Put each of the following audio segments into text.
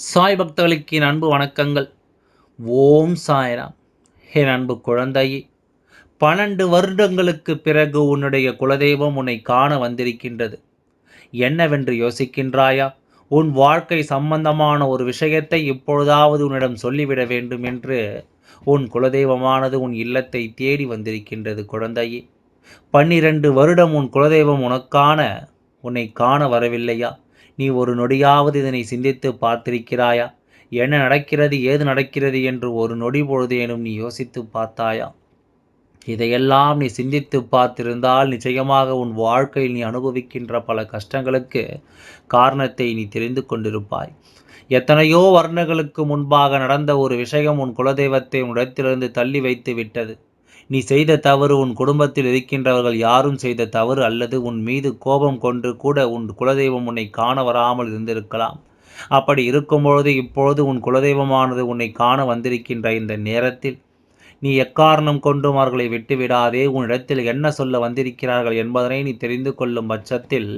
சாய் பக்தர்களுக்கு என் அன்பு வணக்கங்கள். ஓம் சாய்ராம். என் அன்பு குழந்தையே பன்னெண்டு வருடங்களுக்கு பிறகு உன்னுடைய குலதெய்வம் உன்னை காண வந்திருக்கின்றது. என்னவென்று யோசிக்கின்றாயா? உன் வாழ்க்கை சம்பந்தமான ஒரு விஷயத்தை இப்பொழுதாவது உன்னிடம் சொல்லிவிட வேண்டும் என்று உன் குலதெய்வமானது உன் இல்லத்தை தேடி வந்திருக்கின்றது குழந்தையே. பன்னிரண்டு வருடம் உன் குலதெய்வம் உனக்கான உன்னை காண வரவில்லையா? நீ ஒரு நொடியாவது இதனை சிந்தித்து பார்த்திருக்கிறாயா? என்ன நடக்கிறது ஏது நடக்கிறது என்று ஒரு நொடி பொழுதேனும் நீ யோசித்து பார்த்தாயா? இதையெல்லாம் நீ சிந்தித்து பார்த்திருந்தால் நிச்சயமாக உன் வாழ்க்கையில் நீ அனுபவிக்கின்ற பல கஷ்டங்களுக்கு காரணத்தை நீ தெரிந்து கொண்டிருப்பாய். எத்தனையோ வருடங்களுக்கு முன்பாக நடந்த ஒரு விஷயம் உன் குலதெய்வத்தை உன்னிடத்திலிருந்து தள்ளி வைத்து விட்டது நீ செய்த தவறு உன் குடும்பத்தில் இருக்கின்றவர்கள் யாரும் செய்த தவறு அல்லது உன் மீது கோபம் கொண்டு கூட உன் குலதெய்வம் உன்னை காண வராமல் இருந்திருக்கலாம். அப்படி இருக்கும்பொழுது இப்பொழுது உன் குலதெய்வமானது உன்னை காண வந்திருக்கின்ற இந்த நேரத்தில் நீ எக்காரணம் கொண்டும் அவர்களை விட்டுவிடாதே. உன்னிடத்தில் என்ன சொல்ல வந்திருக்கிறார்கள் என்பதனை நீ தெரிந்து கொள்ளும் பட்சத்தில்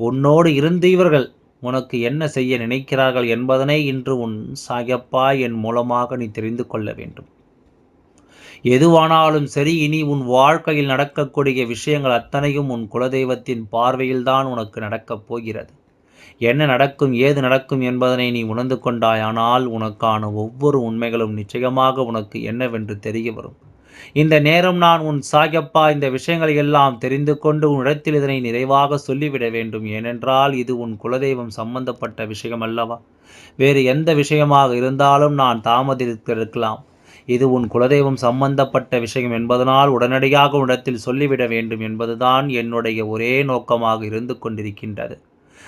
உன்னோடு இருந்து இவர்கள் உனக்கு என்ன செய்ய நினைக்கிறார்கள் என்பதனை இன்று உன் சாயப்பா என் மூலமாக நீ தெரிந்து கொள்ள வேண்டும். எதுவானாலும் சரி இனி உன் வாழ்க்கையில் நடக்கக்கூடிய விஷயங்கள் அத்தனையும் உன் குலதெய்வத்தின் பார்வையில்தான் உனக்கு நடக்கப் போகிறது. என்ன நடக்கும் ஏது நடக்கும் என்பதனை நீ உணர்ந்து கொண்டாயானால் உனக்கான ஒவ்வொரு உண்மைகளும் நிச்சயமாக உனக்கு என்னவென்று தெரிய வரும். இந்த நேரம் நான் உன் சாயப்பா இந்த விஷயங்களை எல்லாம் தெரிந்து கொண்டு உன்னிடத்தில் இதனை நிறைவாக சொல்லிவிட வேண்டும். ஏனென்றால் இது உன் குலதெய்வம் சம்பந்தப்பட்ட விஷயம் அல்லவா வேறு எந்த விஷயமாக இருந்தாலும் நான் தாமதித்திருக்கலாம். இது உன் குலதெய்வம் சம்பந்தப்பட்ட விஷயம் என்பதனால் உடனடியாக உன்னிடத்தில் சொல்லிவிட வேண்டும் என்பதுதான் என்னுடைய ஒரே நோக்கமாக இருந்து கொண்டிருக்கின்றது.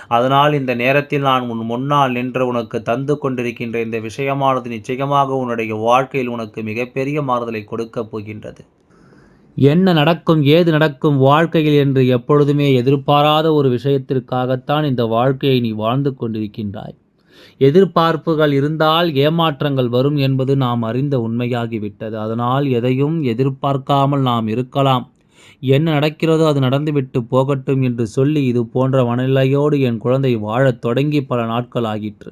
அதனால் இந்த நேரத்தில் நான் உன் முன்னால் நின்று உனக்கு தந்து கொண்டிருக்கின்ற இந்த விஷயமானது நிச்சயமாக உன்னுடைய வாழ்க்கையில் உனக்கு மிகப்பெரிய மாறுதலை கொடுக்கப் போகின்றது. என்ன நடக்கும் ஏது நடக்கும் வாழ்க்கையில் என்று எப்பொழுதுமே எதிர்பாராத ஒரு விஷயத்திற்காகத்தான் இந்த வாழ்க்கையை நீ வாழ்ந்து கொண்டிருக்கின்றாய். எதிர்பார்ப்புகள் இருந்தால் ஏமாற்றங்கள் வரும் என்பது நாம் அறிந்த உண்மையாகிவிட்டது. அதனால் எதையும் எதிர்பார்க்காமல் நாம் இருக்கலாம். என்ன நடக்கிறதோ அது நடந்துவிட்டு போகட்டும் என்று சொல்லி இது போன்ற மனநிலையோடு என் குழந்தை வாழத் தொடங்கி பல நாட்கள் ஆகிற்று.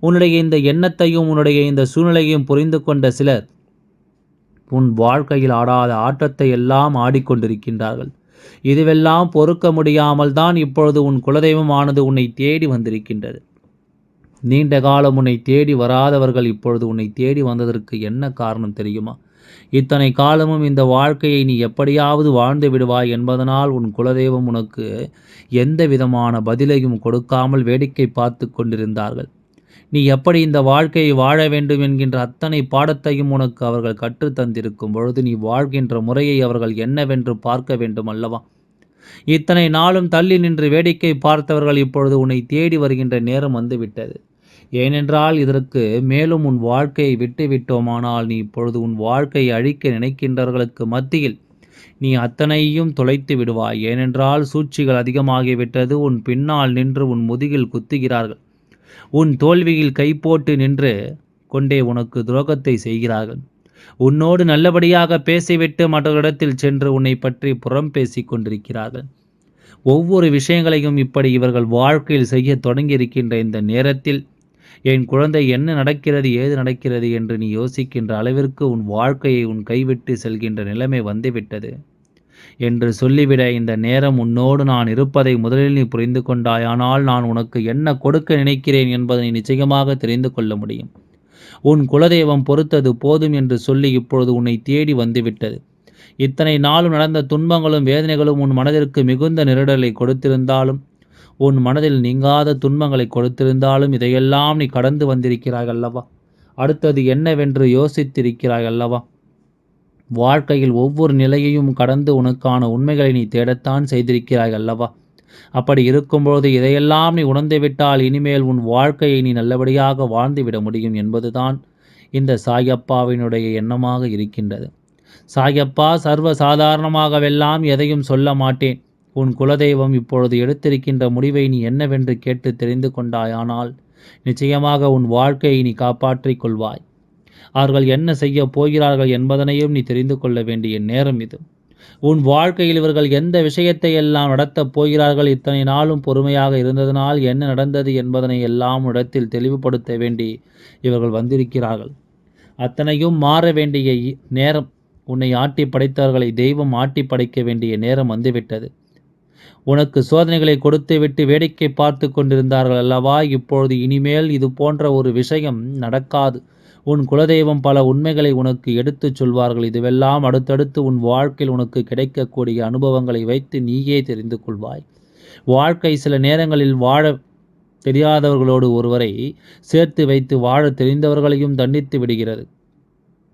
உன்னுடைய இந்த எண்ணத்தையும் உன்னுடைய இந்த சூழ்நிலையும் புரிந்து கொண்ட சிலர் உன் வாழ்க்கையில் ஆடாத ஆட்டத்தை எல்லாம் ஆடிக்கொண்டிருக்கின்றார்கள். இதுவெல்லாம் பொறுக்க முடியாமல் தான் இப்பொழுது உன் குலதெய்வமானது உன்னை தேடி வந்திருக்கின்றது. நீண்ட காலம் உன்னை தேடி வராதவர்கள் இப்பொழுது உன்னை தேடி வந்ததற்கு என்ன காரணம் தெரியுமா? இத்தனை காலமும் இந்த வாழ்க்கையை நீ எப்படியாவது வாழ்ந்து விடுவாய் என்பதனால் உன் குலதெய்வம் உனக்கு எந்த விதமான பதிலையும் கொடுக்காமல் வேடிக்கை பார்த்து கொண்டிருந்தார்கள். நீ எப்படி இந்த வாழ்க்கையை வாழ வேண்டும் என்கின்ற அத்தனை பாடத்தையும் உனக்கு அவர்கள் கற்றுத்தந்திருக்கும் பொழுது நீ வாழ்கின்ற முறையை அவர்கள் என்னவென்று பார்க்க வேண்டும் அல்லவா? இத்தனை நாளும் தள்ளி நின்று வேடிக்கை பார்த்தவர்கள் இப்பொழுது உன்னை தேடி வருகின்ற நேரம் வந்துவிட்டது ஏனென்றால் இதற்கு மேலும் உன் வாழ்க்கையை விட்டுவிட்டோமானால் நீ இப்பொழுது உன் வாழ்க்கையை அழிக்க நினைக்கின்றவர்களுக்கு மத்தியில் நீ அத்தனையும் தொலைத்து விடுவாய். ஏனென்றால் சூழ்ச்சிகள் அதிகமாகிவிட்டது. உன் பின்னால் நின்று உன் முதுகில் குத்துகிறார்கள். உன் தோல்வியில் கைப்போட்டு நின்று கொண்டே உனக்கு துரோகத்தை செய்கிறார்கள். உன்னோடு நல்லபடியாக பேசிவிட்டு மற்றவரிடத்தில் சென்று உன்னை பற்றி புறம் பேசிக் கொண்டிருக்கிறார்கள். ஒவ்வொரு விஷயங்களையும் இப்படி இவர்கள் வாழ்க்கையில் செய்ய தொடங்கியிருக்கின்ற இந்த நேரத்தில் என் குழந்தை என்ன நடக்கிறது ஏது நடக்கிறது என்று நீ யோசிக்கின்ற அளவிற்கு உன் வாழ்க்கையை உன் கைவிட்டு செல்கின்ற நிலைமை வந்துவிட்டது. என்று சொல்லிவிட இந்த நேரம் உன்னோடு நான் இருப்பதை முதலில் நீ புரிந்து கொண்டாயானால் நான் உனக்கு என்ன கொடுக்க நினைக்கிறேன் என்பதை நிச்சயமாக தெரிந்து கொள்ள முடியும். உன் குலதெய்வம் பொறுத்தது போதும் என்று சொல்லி இப்பொழுது உன்னை தேடி வந்துவிட்டது. இத்தனை நாளும் நடந்த துன்பங்களும் வேதனைகளும் உன் மனதிற்கு மிகுந்த நெருடலை கொடுத்திருந்தாலும் உன் மனதில் நீங்காத துன்பங்களை கொடுத்திருந்தாலும் இதையெல்லாம் நீ கடந்து வந்திருக்கிறாய் அல்லவா? அடுத்தது என்னவென்று யோசித்திருக்கிறாய் அல்லவா? வாழ்க்கையில் ஒவ்வொரு நிலையையும் கடந்து உனக்கான உண்மைகளை நீ தேடத்தான் செய்திருக்கிறாய் அல்லவா? அப்படி இருக்கும்பொழுது இதையெல்லாம் நீ உணர்ந்துவிட்டால் இனிமேல் உன் வாழ்க்கையை நீ நல்லபடியாக வாழ்ந்துவிட முடியும் என்பதுதான் இந்த சாயப்பாவினுடைய எண்ணமாக இருக்கின்றது. சாயப்பா சர்வ சாதாரணமாகவெல்லாம் எதையும் சொல்ல மாட்டேன். உன் குலதெய்வம் இப்பொழுது எடுத்திருக்கின்ற முடிவை நீ என்னவென்று கேட்டு தெரிந்து கொண்டாயானால் நிச்சயமாக உன் வாழ்க்கையை நீ காப்பாற்றிக் கொள்வாய். அவர்கள் என்ன செய்ய போகிறார்கள் என்பதனையும் நீ தெரிந்து கொள்ள வேண்டிய நேரம் இது. உன் வாழ்க்கையில் இவர்கள் எந்த விஷயத்தை எல்லாம் நடத்தப் போகிறார்கள் இத்தனை நாளும் பொறுமையாக இருந்ததனால் என்ன நடந்தது என்பதனை எல்லாம் இடத்தில் தெளிவுபடுத்த வேண்டி இவர்கள் வந்திருக்கிறார்கள். அத்தனையும் மாற வேண்டிய நேரம் உன்னை ஆட்டி படைத்தவர்களை தெய்வம் ஆட்டி படைக்க வேண்டிய நேரம் வந்துவிட்டது. உனக்கு சோதனைகளை கொடுத்து விட்டு வேடிக்கை பார்த்து கொண்டிருந்தார்கள் அல்லவா? இப்பொழுது இனிமேல் இது போன்ற ஒரு விஷயம் நடக்காது. உன் குலதெய்வம் பல உண்மைகளை உனக்கு எடுத்துச் சொல்வார்கள். இதுவெல்லாம் அடுத்தடுத்து உன் வாழ்க்கையில் உனக்கு கிடைக்கக்கூடிய அனுபவங்களை வைத்து நீயே தெரிந்து கொள்வாய். வாழ்க்கை சில நேரங்களில் வாழ தெரியாதவர்களோடு ஒருவரை சேர்த்து வைத்து வாழ தெரிந்தவர்களையும் தண்டித்து விடுகிறது.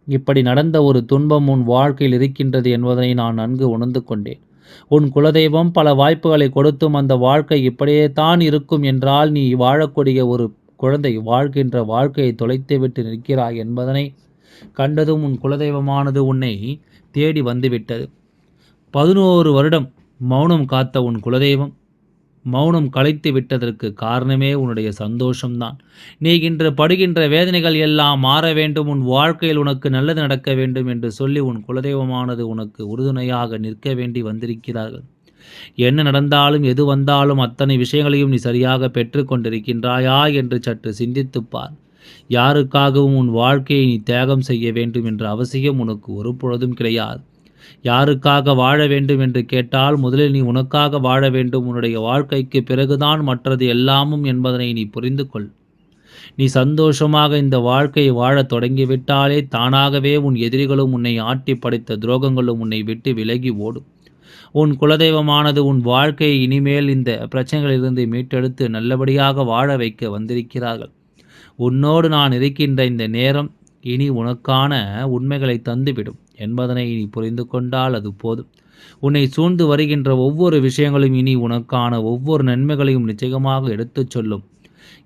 இப்படி நடந்த ஒரு துன்பம் உன் வாழ்க்கையில் இருக்கின்றது என்பதனை நான் நன்கு உணர்ந்து கொண்டேன். உன் குலதெய்வம் பல வாய்ப்புகளை கொடுத்தும் அந்த வாழ்க்கை இப்படியே தான் இருக்கும் என்றால் நீ வாழக்கூடிய ஒரு குழந்தை வாழ்கின்ற வாழ்க்கையை தொலைத்துவிட்டு நிற்கிறாய் என்பதனை கண்டதும் உன் குலதெய்வமானது உன்னை தேடி வந்துவிட்டது. பதினோரு வருடம் மௌனம் காத்த உன் குலதெய்வம் மௌனம் கலைத்து விட்டதற்கு காரணமே உன்னுடைய சந்தோஷம்தான். நீ இன்று படுகின்ற வேதனைகள் எல்லாம் மாற வேண்டும். உன் வாழ்க்கையில் உனக்கு நல்லது நடக்க வேண்டும் என்று சொல்லி உன் குலதெய்வமானது உனக்கு உறுதுணையாக நிற்க வேண்டி வந்திருக்கிறார்கள். என்ன நடந்தாலும் எது வந்தாலும் அத்தனை விஷயங்களையும் நீ சரியாக பெற்றுக்கொண்டிருக்கின்றாயா என்று சற்று சிந்தித்துப்பார். யாருக்காகவும் உன் வாழ்க்கையை நீ தியாகம் செய்ய வேண்டும் என்ற அவசியம் உனக்கு ஒரு பொழுதும் கிடையாது. யாருக்காக வாழ வேண்டும் என்று கேட்டால் முதலில் நீ உனக்காக வாழ வேண்டும். உன்னுடைய வாழ்க்கைக்கு பிறகுதான் மற்றது எல்லாமும் என்பதனை நீ புரிந்து கொள் நீ சந்தோஷமாக இந்த வாழ்க்கையை வாழத் தொடங்கிவிட்டாலே தானாகவே உன் எதிரிகளும் உன்னை ஆட்டி படைத்த துரோகங்களும் உன்னை விட்டு விலகி ஓடும். உன் குலதெய்வமானது உன் வாழ்க்கையை இனிமேல் இந்த பிரச்சனைகளிலிருந்து மீட்டெடுத்து நல்லபடியாக வாழ வைக்க வந்திருக்கிறார்கள். உன்னோடு நான் இருக்கின்ற இந்த நேரம் இனி உனக்கான உண்மைகளை தந்துவிடும். என்பதனை நீ புரிந்து கொண்டால் அது போதும். உன்னை சூழ்ந்து வருகின்ற ஒவ்வொரு விஷயங்களும் இனி உனக்கான ஒவ்வொரு நன்மைகளையும் நிச்சயமாக எடுத்துச் சொல்லும்.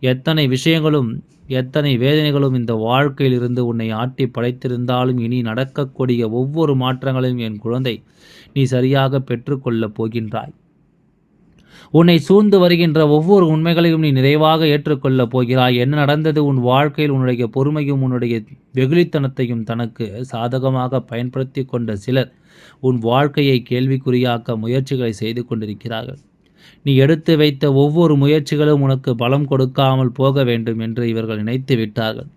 எத்தனை விஷயங்களும் எத்தனை வேதனைகளும் இந்த வாழ்க்கையில் இருந்து உன்னை ஆட்டி படைத்திருந்தாலும் இனி நடக்கக்கூடிய ஒவ்வொரு மாற்றங்களையும் என் குழந்தை நீ சரியாக பெற்றுக்கொள்ளப் போகின்றாய். உன்னை சூழ்ந்து வருகின்ற ஒவ்வொரு உண்மைகளையும் நீ நிறைவாக ஏற்றுக்கொள்ளப் போகிறாய். என்ன நடந்தது? உன் வாழ்க்கையில் உன்னுடைய பொறுமையும் உன்னுடைய வெகுளித்தனத்தையும் தனக்கு சாதகமாக பயன்படுத்தி கொண்ட சிலர் உன் வாழ்க்கையை கேள்விக்குறியாக்க முயற்சிகளை செய்து கொண்டிருக்கிறார்கள். நீ எடுத்து வைத்த ஒவ்வொரு முயற்சிகளும் உனக்கு பலம் கொடுக்காமல் போக வேண்டும் என்று இவர்கள் நினைத்து விட்டார்கள்.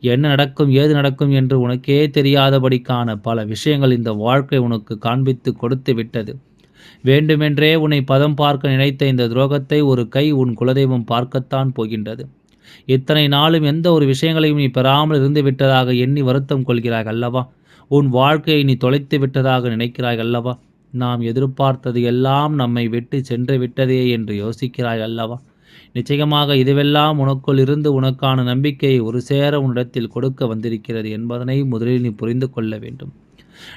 என்ன நடக்கும் ஏது நடக்கும் என்று உனக்கே தெரியாதபடிக்கான பல விஷயங்கள் இந்த வாழ்க்கை உனக்கு காண்பித்து கொடுத்து விட்டது. வேண்டுமென்றே உன்னை பதம் பார்க்க நினைத்த இந்த துரோகத்தை ஒரு கை உன் குலதெய்வம் பார்க்கத்தான் போகின்றது. இத்தனை நாளும் எந்த ஒரு விஷயங்களையும் நீ பெறாமல் இருந்து விட்டதாக எண்ணி வருத்தம் கொள்கிறாய் அல்லவா? உன் வாழ்க்கையை நீ தொலைத்து விட்டதாக நினைக்கிறாய் அல்லவா? நாம் எதிர்பார்த்தது எல்லாம் நம்மை விட்டு சென்று விட்டதே என்று யோசிக்கிறாய் அல்லவா? நிச்சயமாக இதுவெல்லாம் உனக்குள் இருந்து உனக்கான நம்பிக்கையை ஒரு சேர உன்னிடத்தில் கொடுக்க வந்திருக்கிறது என்பதனை முதலில் நீ புரிந்து கொள்ள வேண்டும்.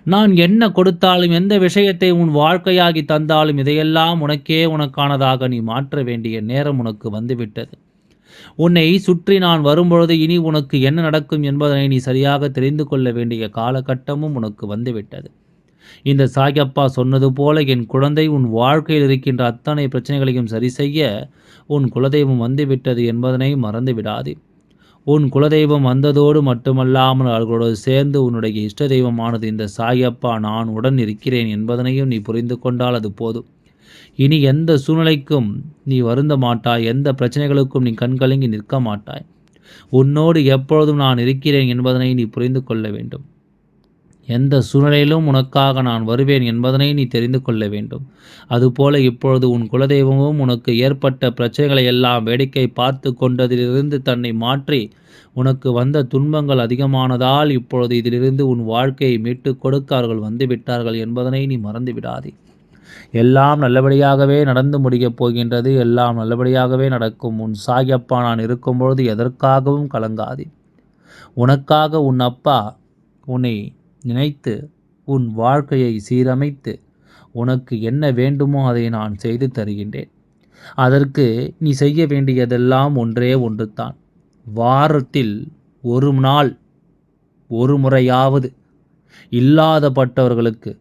நான் என்ன கொடுத்தாலும் எந்த விஷயத்தை உன் வாழ்க்கையாகி தந்தாலும் இதையெல்லாம் உனக்கே உனக்கானதாக நீ மாற்ற வேண்டிய நேரம் உனக்கு வந்துவிட்டது. உன்னை சுற்றி நான் வரும்பொழுது இனி உனக்கு என்ன நடக்கும் என்பதனை நீ சரியாக தெரிந்து கொள்ள வேண்டிய காலகட்டமும் உனக்கு வந்துவிட்டது. இந்த சாயப்பா சொன்னது போல என் குழந்தை உன் வாழ்க்கையில் இருக்கின்ற அத்தனை பிரச்சனைகளையும் சரி செய்ய உன் குலதெய்வம் வந்துவிட்டது என்பதனை மறந்து விடாதே உன் குலதெய்வம் வந்ததோடு மட்டுமல்லாமல் அவர்களோடு சேர்ந்து உன்னுடைய இஷ்ட தெய்வமானது இந்த சாயப்பா நான் உடன் இருக்கிறேன் என்பதனையும் நீ புரிந்து கொண்டால் அது போதும். இனி எந்த சூழ்நிலைக்கும் நீ வருந்த மாட்டாய் எந்த பிரச்சனைகளுக்கும் நீ கண்கலங்கி நிற்க மாட்டாய். உன்னோடு எப்பொழுதும் நான் இருக்கிறேன் என்பதனை நீ புரிந்து கொள்ள வேண்டும். எந்த சூழ்நிலையிலும் உனக்காக நான் வருவேன் என்பதனை நீ தெரிந்து கொள்ள வேண்டும். அதுபோல இப்பொழுது உன் குலதெய்வமும் உனக்கு ஏற்பட்ட பிரச்சனைகளை எல்லாம் வேடிக்கை பார்த்து கொண்டதிலிருந்து தன்னை மாற்றி உனக்கு வந்த துன்பங்கள் அதிகமானதால் இப்பொழுது இதிலிருந்து உன் வாழ்க்கையை மீட்டு கொடுக்கார்கள் வந்துவிட்டார்கள் என்பதனை நீ மறந்து விடாதே எல்லாம் நல்லபடியாகவே நடந்து முடியப் போகின்றது எல்லாம் நல்லபடியாகவே நடக்கும். உன் சாயப்பா நான் இருக்கும்பொழுது எதற்காகவும் கலங்காதே. உனக்காக உன் அப்பா உன்னை நினைத்து உன் வாழ்க்கையை சீரமைத்து உனக்கு என்ன வேண்டுமோ அதை நான் செய்து தருகின்றேன். அதற்கு நீ செய்ய வேண்டியதெல்லாம் ஒன்றே ஒன்று தான் வாரத்தில் ஒரு நாள் ஒரு முறையாவது இல்லாதப்பட்டவர்களுக்கு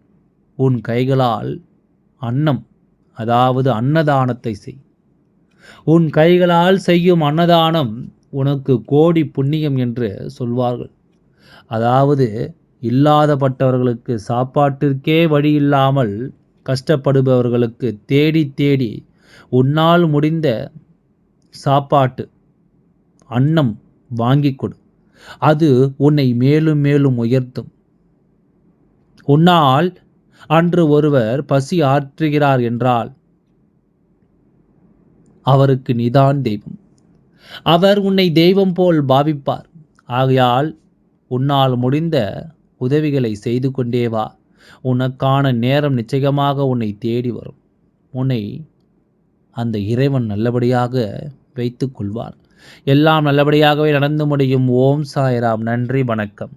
உன் கைகளால் அன்னம் அதாவது அன்னதானத்தை செய். உன் கைகளால் செய்யும் அன்னதானம் உனக்கு கோடி புண்ணியம் என்று சொல்வார்கள். அதாவது இல்லாதப்பட்டவர்களுக்கு சாப்பாட்டிற்கே வழி இல்லாமல் கஷ்டப்படுபவர்களுக்கு தேடி தேடி உன்னால் முடிந்த சாப்பாட்டு அன்னம் வாங்கி கொடு. அது உன்னை மேலும் மேலும் உயர்த்தும். உன்னால் அன்று ஒருவர் பசி ஆற்றுகிறார் என்றால் அவருக்கு நிதான் தெய்வம். அவர் உன்னை தெய்வம் போல் பாவிப்பார். ஆகையால் உன்னால் முடிந்த உதவிகளை செய்து கொண்டே வா. உனக்கான நேரம் நிச்சயமாக உன்னை தேடி வரும். உன்னை அந்த இறைவன் நல்லபடியாக வைத்து கொள்வார். எல்லாம் நல்லபடியாகவே நடந்து முடியும். ஓம் சாய்ராம். நன்றி. வணக்கம்.